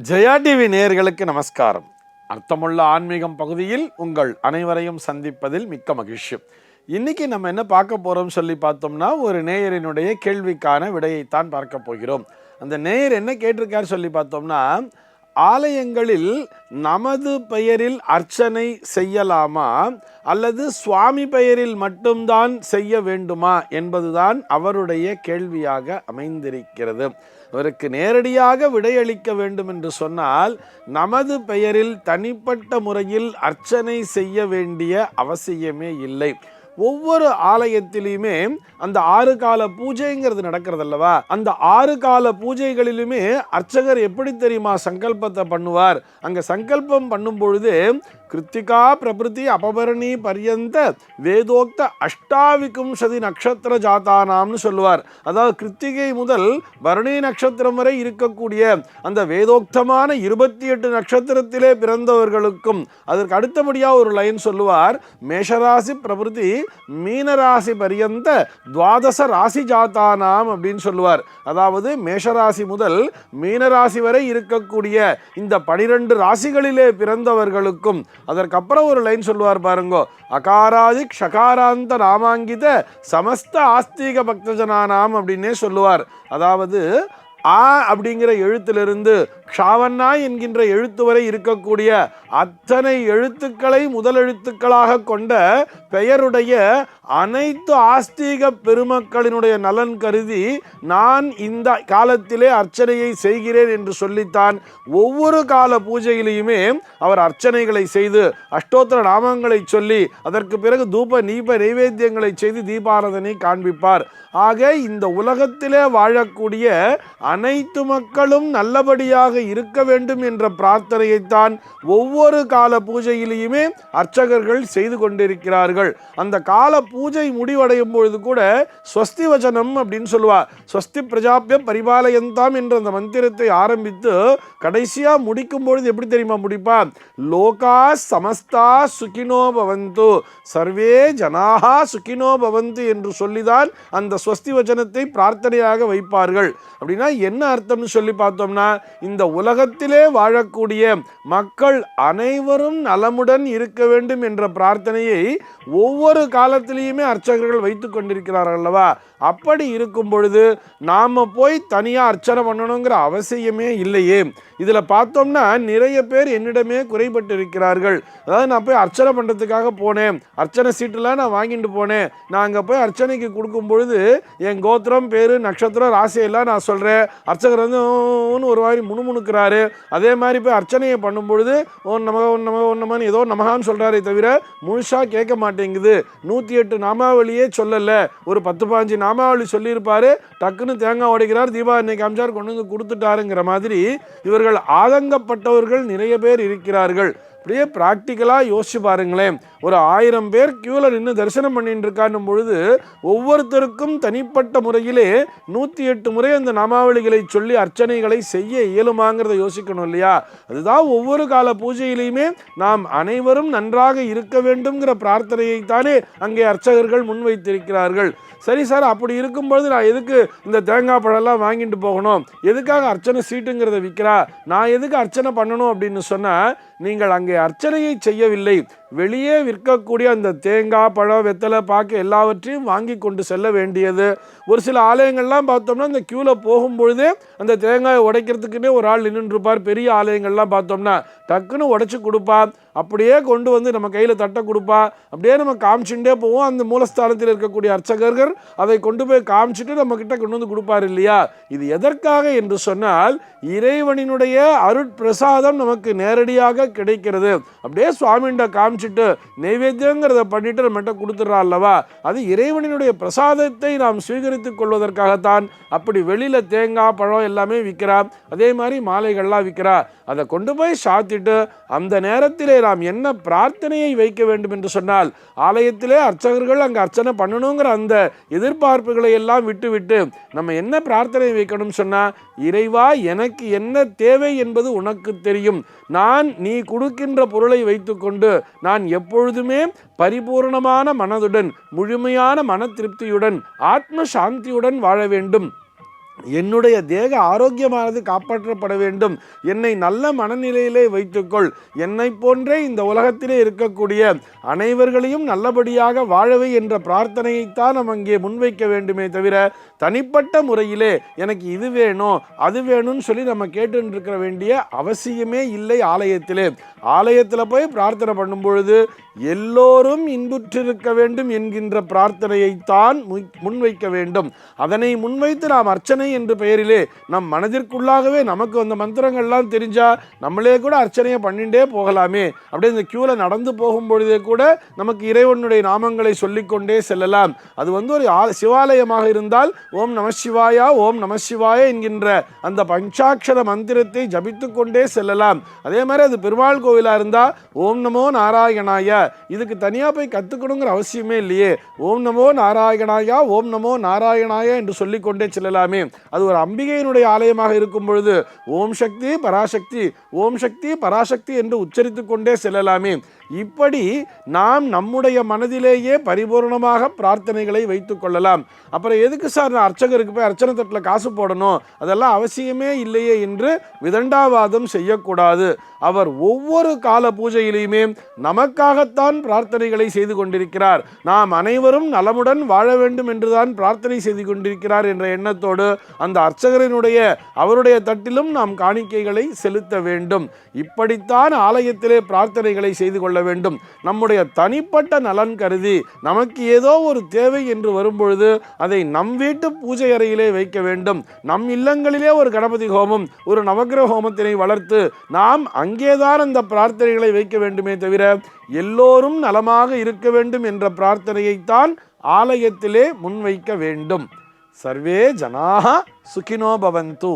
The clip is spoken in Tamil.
ஜெயா டிவி நேயர்களுக்கு நமஸ்காரம். அர்த்தமுள்ள ஆன்மீகம் பகுதியில் உங்கள் அனைவரையும் சந்திப்பதில் மிக்க மகிழ்ச்சி. இன்னைக்கு நம்ம என்ன பார்க்க போகிறோம்னு சொல்லி பார்த்தோம்னா ஒரு நேயரினுடைய கேள்விக்கான விடையைத்தான் பார்க்க போகிறோம். அந்த நேயர் என்ன கேட்டிருக்கார் சொல்லி பார்த்தோம்னா ஆலயங்களில் நமது பெயரில் அர்ச்சனை செய்யலாமா? அல்லது சுவாமி பெயரில் மட்டும்தான் செய்ய வேண்டுமா? என்பதுதான் அவருடைய கேள்வியாக அமைந்திருக்கிறது. அவருக்கு நேரடியாக விடையளிக்க வேண்டும் என்று சொன்னால் நமது பெயரில் தனிப்பட்ட முறையில் அர்ச்சனை செய்ய வேண்டிய அவசியமே இல்லை. ஒவ்வொரு ஆலயத்திலையுமே அந்த ஆறு கால பூஜைங்கிறது நடக்கிறது அல்லவா அந்த ஆறு கால பூஜைகளிலுமே அர்ச்சகர் எப்படி தெரியுமா சங்கல்பத்தை பண்ணுவார்? அங்க சங்கல்பம் பண்ணும் பொழுது கிருத்திகா பிரபிருதி அபபரணி பரியந்த வேதோக்த அஷ்டாவிகும்சதி நட்சத்திர ஜாத்தானாம்னு சொல்லுவார். அதாவது கிருத்திகை முதல் பரணி நட்சத்திரம் வரை இருக்கக்கூடிய அந்த வேதோக்தமான இருபத்தி எட்டு நட்சத்திரத்திலே பிறந்தவர்களுக்கும் அதற்கு அடுத்தபடியாக ஒரு லைன் சொல்லுவார். மேஷராசி பிரபிருதி மீனராசி பரியந்த துவாதச ராசி ஜாத்தானாம் அப்படின்னு சொல்லுவார். அதாவது மேஷராசி முதல் மீனராசி வரை இருக்கக்கூடிய இந்த பனிரெண்டு ராசிகளிலே பிறந்தவர்களுக்கும் அதற்கப்புறம் ஒரு லைன் சொல்லுவார் பாருங்கோ அகாராதி ஷகாராந்த நாமாங்கித சமஸ்த ஆஸ்திக பக்தஜனானாம் அப்படின்னே சொல்லுவார். அதாவது ஆ அப்படிங்கிற எழுத்திலிருந்து ஷாவண்ணா என்கின்ற எழுத்து வரை இருக்கக்கூடிய அத்தனை எழுத்துக்களை முதல் எழுத்துக்களாக கொண்ட பெயருடைய அனைத்து ஆஸ்தீக பெருமக்களினுடைய நலன் கருதி நான் இந்த காலத்திலே அர்ச்சனையை செய்கிறேன் என்று சொல்லித்தான் ஒவ்வொரு கால பூஜையிலையுமே அவர் அர்ச்சனைகளை செய்து அஷ்டோத்திர நாமங்களை சொல்லி அதற்கு பிறகு தூப நீப நைவேத்தியங்களை செய்து தீபாராதனை காண்பிப்பார். ஆக இந்த உலகத்திலே வாழக்கூடிய அனைத்து மக்களும் நல்லபடியாக இருக்க வேண்டும் என்ற பிரார்த்தனையைத்தான் ஒவ்வொரு கால பூஜையிலையுமே அர்ச்சகர்கள் செய்து கொண்டிருக்கிறார்கள். அந்த கால பூஜை முடிவடையும் பொழுது கூட ஸ்வஸ்தி வச்சனம் அப்படின்னு சொல்லுவா. ஸ்வஸ்தி பிரஜாபிய பரிபாலயந்தாம் என்ற அந்த மந்திரத்தை ஆரம்பித்து கடைசியாக முடிக்கும் பொழுது எப்படி தெரியுமா முடிப்பா? லோகா சமஸ்தா சுகினோ பவந்து. சர்வே ஜனாகா சுகினோ பவந்து என்று சொல்லிதான் அந்த ஸ்வஸ்தி வச்சனத்தை பிரார்த்தனையாக வைப்பார்கள். அப்படின்னா என்ன அர்த்தம்னு சொல்லி பார்த்தோம்னா இந்த உலகத்திலே வாழக்கூடிய மக்கள் அனைவரும் நலமுடன் இருக்க வேண்டும் என்ற பிரார்த்தனையை ஒவ்வொரு காலத்திலையுமே அர்ச்சகர்கள் வைத்து கொண்டிருக்கிறார்கள் அல்லவா? அப்படி இருக்கும் பொழுது நாம் போய் தனியாக அர்ச்சனை பண்ணணுங்கிற அவசியமே இல்லையே. இதில் பார்த்தோம்னா நிறைய பேர் என்னிடமே குறைபட்டு இருக்கிறார்கள் அதாவது நான் போய் அர்ச்சனை பண்ணுறதுக்காக போனேன். அர்ச்சனை சீட்டெல்லாம் நான் வாங்கிட்டு போனேன். நான் அங்கே போய் அர்ச்சனைக்கு கொடுக்கும் பொழுது என் கோத்திரம் பேர் நட்சத்திரம் ராசியெல்லாம் நான் சொல்கிறேன் அர்ச்சகர் வந்து ஒரு மாதிரி முணுமுணுக்கிறாரு. அதே மாதிரி போய் அர்ச்சனையை பண்ணும்பொழுது ஒன் நமக ஒன் நமக ஒன் நமன்னு ஏதோ நமகான்னு சொல்கிறாரே தவிர முழுசாக கேட்க மாட்டேங்குது. நூற்றி எட்டு நாமாவளியே சொல்லலை. ஒரு பத்து பாஞ்சு நாமாவளி சொல்லியிருப்பாரு. டக்குன்னு தேங்காய் உடைக்கிறார் தீபா இன்னைக்கு அம்சார் கொண்டு வந்து கொடுத்துட்டாருங்கிற மாதிரி இவர்கள் ஆதங்கப்பட்டவர்கள் நிறைய பேர் இருக்கிறார்கள். அப்படியே ப்ராக்டிக்கலாக யோசிச்சு பாருங்களேன். ஒரு ஆயிரம் பேர் க்யூவில் நின்று தரிசனம் பண்ணிட்டு இருக்கான்னும் பொழுது ஒவ்வொருத்தருக்கும் தனிப்பட்ட முறையிலே நூற்றி எட்டு முறை அந்த நாமாவளிகளை சொல்லி அர்ச்சனைகளை செய்ய இயலுமாங்கிறத யோசிக்கணும் இல்லையா? அதுதான் ஒவ்வொரு கால பூஜையிலையுமே நாம் அனைவரும் நன்றாக இருக்க வேண்டும்ங்கிற பிரார்த்தனையைத்தானே அங்கே அர்ச்சகர்கள் முன்வைத்திருக்கிறார்கள். சரி சார் அப்படி இருக்கும்பொழுது நான் எதுக்கு இந்த தேங்காய் பழம்லாம் வாங்கிட்டு போகணும்? எதுக்காக அர்ச்சனை சீட்டுங்கிறத விற்கிறா நான் எதுக்கு அர்ச்சனை பண்ணணும் அப்படின்னு சொன்னால் நீங்கள் அங்கே அர்ச்சனையை செய்யவில்லை. வெளியே விற்கக்கூடிய அந்த தேங்காய் பழம் வெத்தலை பாக்கு எல்லாவற்றையும் வாங்கி கொண்டு செல்ல வேண்டியது. ஒரு சில ஆலயங்கள்லாம் பார்த்தோம்னா இந்த க்யூவில் போகும்பொழுதே அந்த தேங்காயை உடைக்கிறதுக்குன்னே ஒரு ஆள் நின்றுட்டு இருப்பார் பெரிய ஆலயங்கள்லாம் பார்த்தோம்னா டக்குன்னு உடைச்சி கொடுப்பா. அப்படியே கொண்டு வந்து நம்ம கையில் தட்டை கொடுப்பா. அப்படியே நம்ம காமிச்சுட்டே போவோம். அந்த மூலஸ்தானத்தில் இருக்கக்கூடிய அர்ச்சகர்கள் அதை கொண்டு போய் காமிச்சிட்டு நம்ம கிட்ட கொண்டு வந்து கொடுப்பார் இல்லையா? இது எதற்காக என்று சொன்னால் இறைவனினுடைய அருட்பிரசாதம் நமக்கு நேரடியாக கிடைக்கிறது. அப்படியே சுவாமிகிட்ட காமிச்சிட்டு நைவேத்தியங்கிறத பண்ணிட்டு நம்மகிட்ட கொடுத்துட்றா அல்லவா? அது இறைவனினுடைய பிரசாதத்தை நாம் சுவீகரித்து கொள்வதற்காகத்தான். அப்படி வெளியில் தேங்காய் பழம் எல்லாமே விற்கிறா அதே மாதிரி மாலைகள்லாம் விற்கிறா அதை கொண்டு போய் சாத்திட்டு அந்த நேரத்திலே நாம் என்ன பிரார்த்தனையை வைக்க வேண்டும் என்று சொன்னால் ஆலயத்திலே அர்ச்சகர்கள் அங்கே அர்ச்சனை பண்ணணுங்கிற அந்த எதிர்பார்ப்புகளை எல்லாம் விட்டுவிட்டு நம்ம என்ன பிரார்த்தனை வைக்கணும்னு சொன்னால் இறைவா எனக்கு என்ன தேவை என்பது உனக்கு தெரியும். நான் நீ கொடுக்கின்ற பொருளை வைத்துக்கொண்டு நான் நான் எப்பொழுதுமே பரிபூர்ணமான மனதுடன் முழுமையான மன திருப்தியுடன் ஆத்ம சாந்தியுடன் வாழ வேண்டும். என்னுடைய தேக ஆரோக்கியமானது காப்பாற்றப்பட வேண்டும். என்னை நல்ல மனநிலையிலே வைத்துக்கொள். என்னை போன்றே இந்த உலகத்திலே இருக்கக்கூடிய அனைவர்களையும் நல்லபடியாக வாழவை என்ற பிரார்த்தனையைத்தான் நாம் அங்கே முன்வைக்க வேண்டுமே தவிர தனிப்பட்ட முறையிலே எனக்கு இது வேணும் அது வேணும்னு சொல்லி நம்ம கேட்டுருக்கிற வேண்டிய அவசியமே இல்லை ஆலயத்திலே. ஆலயத்தில் போய் பிரார்த்தனை பண்ணும் பொழுது எல்லோரும் இன்புற்றிருக்க வேண்டும் என்கின்ற பிரார்த்தனையைத்தான் முன்- முன்வைக்க வேண்டும். அதனை முன்வைத்து நாம் அர்ச்சனை என்ற பெயரிலே நம் மனதிற்குள்ளாகவே நமக்கு அந்த மந்திரங்கள்லாம் தெரிஞ்சா நம்மளே கூட அர்ச்சனையை பண்ணிகிட்டே போகலாமே. அப்படியே இந்த க்யூவில் நடந்து போகும் பொழுதே கூட நமக்கு இறைவனுடைய நாமங்களை சொல்லிக்கொண்டே செல்லலாம். அது வந்து ஒரு சிவாலயமாக இருந்தால் ஓம் நம சிவாயா ஓம் நம சிவாய என்கின்ற அந்த பஞ்சாட்சர மந்திரத்தை ஜபித்து கொண்டே செல்லலாம். அதே மாதிரி அது பெருமாள் கோவிலாக இருந்தால் ஓம் நமோ நாராயணாய இதுக்கு தனியா போய் கற்றுக்கணுங்கிற அவசியமே இல்லையே. ஓம் நமோ நாராயணாயா ஓம் நமோ நாராயணாயா என்று சொல்லிக்கொண்டே செல்லலாமே. அது ஒரு அம்பிகையினுடைய ஆலயமாக இருக்கும் பொழுது ஓம் சக்தி பராசக்தி ஓம் சக்தி பராசக்தி என்று உச்சரித்து கொண்டே செல்லலாமே. இப்படி நாம் நம்முடைய மனதிலேயே பரிபூர்ணமாக பிரார்த்தனைகளை வைத்து கொள்ளலாம். அப்புறம் எதுக்கு சார் நான் அர்ச்சகருக்கு போய் அர்ச்சனை தட்டில் காசு போடணும்? அதெல்லாம் அவசியமே இல்லையே என்று விதண்டாவாதம் செய்யக்கூடாது. அவர் ஒவ்வொரு கால பூஜையிலையுமே நமக்காகத்தான் பிரார்த்தனைகளை செய்து கொண்டிருக்கிறார். நாம் அனைவரும் நலமுடன் வாழ வேண்டும் என்றுதான் பிரார்த்தனை செய்து கொண்டிருக்கிறார் என்ற எண்ணத்தோடு அந்த அர்ச்சகரினுடைய அவருடைய தட்டிலும் நாம் காணிக்கைகளை செலுத்த வேண்டும். இப்படித்தான் ஆலயத்திலே பிரார்த்தனைகளை செய்து கொள்ள வேண்டும். நம்முடைய தனிப்பட்ட நலன் கருதி நமக்கு ஏதோ ஒரு தேவை என்று வரும்பொழுது அதை நம் வீட்டு பூஜை அறையிலே வைக்க வேண்டும். நம் இல்லங்களிலே ஒரு கணபதி ஹோமம் ஒரு நவக்கிரக ஹோமத்தினை வளர்த்து நாம் அங்கேதான் அந்த பிரார்த்தனைகளை வைக்க வேண்டுமே தவிர எல்லோரும் நலமாக இருக்க வேண்டும் என்ற பிரார்த்தனையைத்தான் ஆலயத்திலே முன்வைக்க வேண்டும். சர்வே ஜனாக சுகினோ பவந்து.